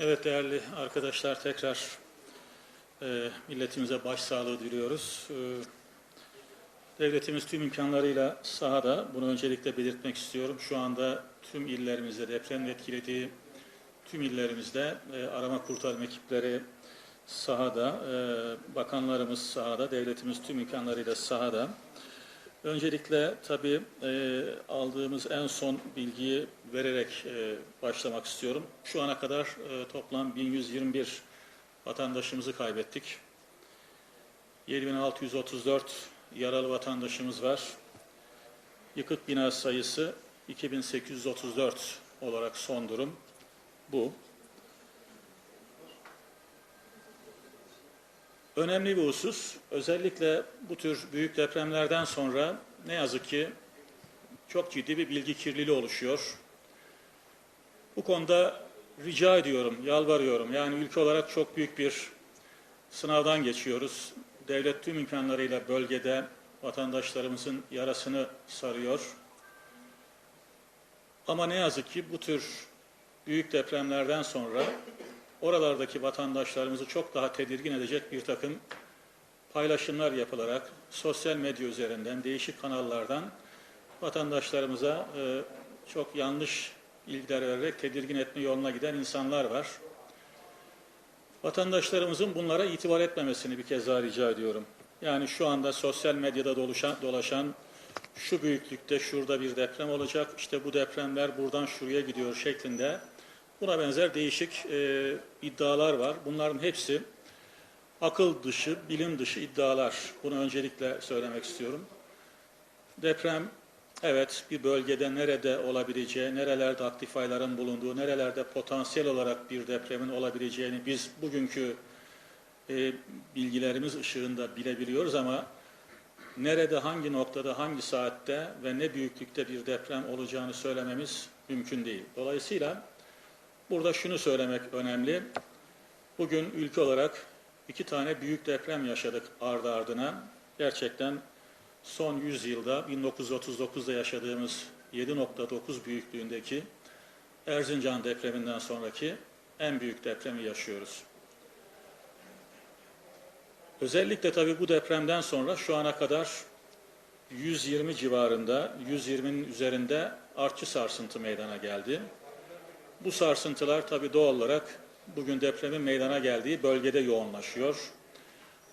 Evet değerli arkadaşlar tekrar e, milletimize başsağlığı diliyoruz. E, devletimiz tüm imkanlarıyla sahada. Bunu öncelikle belirtmek istiyorum. Şu anda tüm illerimizde depremin etkilediği tüm illerimizde e, arama kurtarma ekipleri sahada, e, bakanlarımız sahada, devletimiz tüm imkanlarıyla sahada. Öncelikle tabii e, aldığımız en son bilgiyi vererek e, başlamak istiyorum. Şu ana kadar e, toplam 1121 vatandaşımızı kaybettik. 7634 yaralı vatandaşımız var. Yıkık bina sayısı 2834 olarak son durum bu. Önemli bir husus, özellikle bu tür büyük depremlerden sonra ne yazık ki çok ciddi bir bilgi kirliliği oluşuyor. Bu konuda rica ediyorum, yalvarıyorum. Yani ülke olarak çok büyük bir sınavdan geçiyoruz. Devlet tüm imkanlarıyla bölgede vatandaşlarımızın yarasını sarıyor. Ama ne yazık ki bu tür büyük depremlerden sonra oralardaki vatandaşlarımızı çok daha tedirgin edecek bir takım paylaşımlar yapılarak sosyal medya üzerinden, değişik kanallardan vatandaşlarımıza e, çok yanlış bilgiler vererek tedirgin etme yoluna giden insanlar var. Vatandaşlarımızın bunlara itibar etmemesini bir kez daha rica ediyorum. Yani şu anda sosyal medyada dolaşan, dolaşan şu büyüklükte şurada bir deprem olacak, işte bu depremler buradan şuraya gidiyor şeklinde buna benzer değişik e, iddialar var. Bunların hepsi akıl dışı, bilim dışı iddialar. Bunu öncelikle söylemek istiyorum. Deprem evet bir bölgede nerede olabileceği, nerelerde aktif fayların bulunduğu, nerelerde potansiyel olarak bir depremin olabileceğini biz bugünkü e, bilgilerimiz ışığında bilebiliyoruz ama nerede, hangi noktada, hangi saatte ve ne büyüklükte bir deprem olacağını söylememiz mümkün değil. Dolayısıyla burada şunu söylemek önemli. Bugün ülke olarak iki tane büyük deprem yaşadık ardı ardına. Gerçekten son 100 yılda 1939'da yaşadığımız 7.9 büyüklüğündeki Erzincan depreminden sonraki en büyük depremi yaşıyoruz. Özellikle tabii bu depremden sonra şu ana kadar 120 civarında, 120'nin üzerinde artçı sarsıntı meydana geldi. Bu sarsıntılar tabii doğal olarak bugün depremin meydana geldiği bölgede yoğunlaşıyor.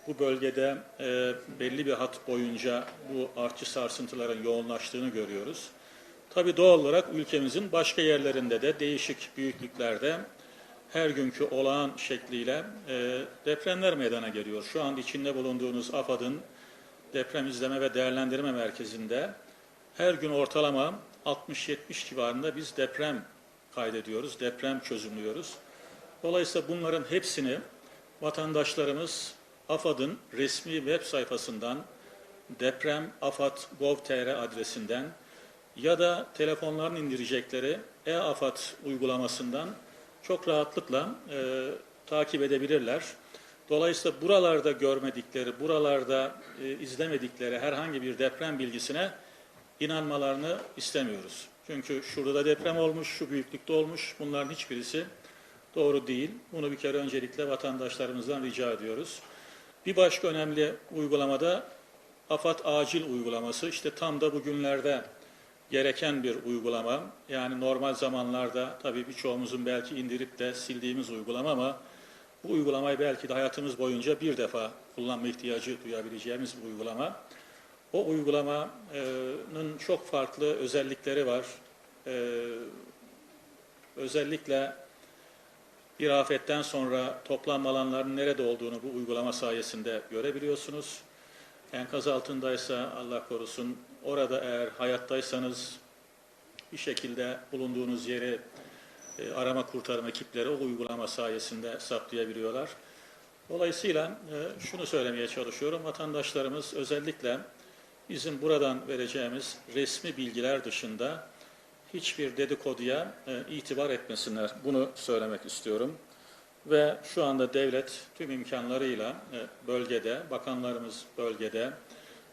Bu bölgede e, belli bir hat boyunca bu artçı sarsıntıların yoğunlaştığını görüyoruz. Tabii doğal olarak ülkemizin başka yerlerinde de değişik büyüklüklerde her günkü olağan şekliyle e, depremler meydana geliyor. Şu an içinde bulunduğunuz AFAD'ın deprem izleme ve değerlendirme merkezinde her gün ortalama 60-70 civarında biz deprem kaydediyoruz, deprem çözümlüyoruz. Dolayısıyla bunların hepsini vatandaşlarımız AFAD'ın resmi web sayfasından deprem afad.gov.tr adresinden ya da telefonların indirecekleri e-afad uygulamasından çok rahatlıkla e, takip edebilirler. Dolayısıyla buralarda görmedikleri, buralarda e, izlemedikleri herhangi bir deprem bilgisine inanmalarını istemiyoruz. Çünkü şurada da deprem olmuş, şu büyüklükte olmuş. Bunların hiçbirisi doğru değil. Bunu bir kere öncelikle vatandaşlarımızdan rica ediyoruz. Bir başka önemli uygulamada AFAD acil uygulaması. İşte tam da bugünlerde gereken bir uygulama. Yani normal zamanlarda tabii birçoğumuzun belki indirip de sildiğimiz uygulama ama bu uygulamayı belki de hayatımız boyunca bir defa kullanma ihtiyacı duyabileceğimiz bir uygulama. O uygulamanın çok farklı özellikleri var. Ee, özellikle bir afetten sonra toplanma alanlarının nerede olduğunu bu uygulama sayesinde görebiliyorsunuz. Enkaz altındaysa Allah korusun orada eğer hayattaysanız bir şekilde bulunduğunuz yeri e, arama kurtarma ekipleri o uygulama sayesinde saptayabiliyorlar. Dolayısıyla e, şunu söylemeye çalışıyorum. Vatandaşlarımız özellikle bizim buradan vereceğimiz resmi bilgiler dışında hiçbir dedikoduya e, itibar etmesinler. Bunu söylemek istiyorum. Ve şu anda devlet tüm imkanlarıyla e, bölgede, bakanlarımız bölgede,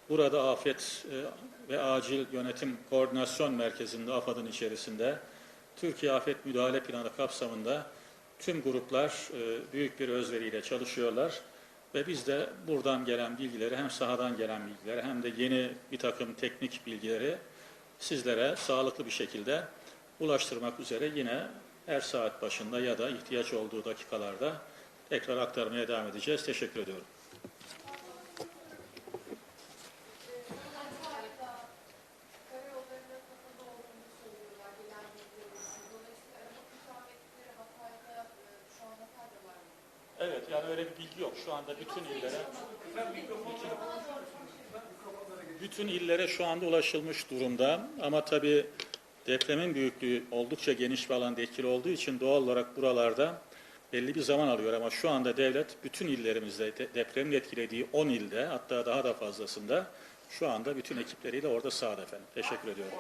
burada afet e, ve acil yönetim koordinasyon merkezinde, AFAD'ın içerisinde, Türkiye Afet Müdahale Planı kapsamında tüm gruplar e, büyük bir özveriyle çalışıyorlar ve biz de buradan gelen bilgileri hem sahadan gelen bilgileri hem de yeni bir takım teknik bilgileri sizlere sağlıklı bir şekilde ulaştırmak üzere yine her saat başında ya da ihtiyaç olduğu dakikalarda tekrar aktarmaya devam edeceğiz. Teşekkür ediyorum. Karayollarında kapalı olduğunu söylüyorlar gelen bilgiler arasında. Dolayısıyla arama kısametleri Hatay'da e, şu an Hatay'da var mı? Evet yani öyle bir bilgi yok. Şu anda bütün illere bütün illere şu anda ulaşılmış durumda. Ama tabii depremin büyüklüğü oldukça geniş bir alanda etkili olduğu için doğal olarak buralarda belli bir zaman alıyor. Ama şu anda devlet bütün illerimizde de- depremin etkilediği 10 ilde hatta daha da fazlasında şu anda bütün ekipleriyle orada sahada efendim. Teşekkür ediyorum.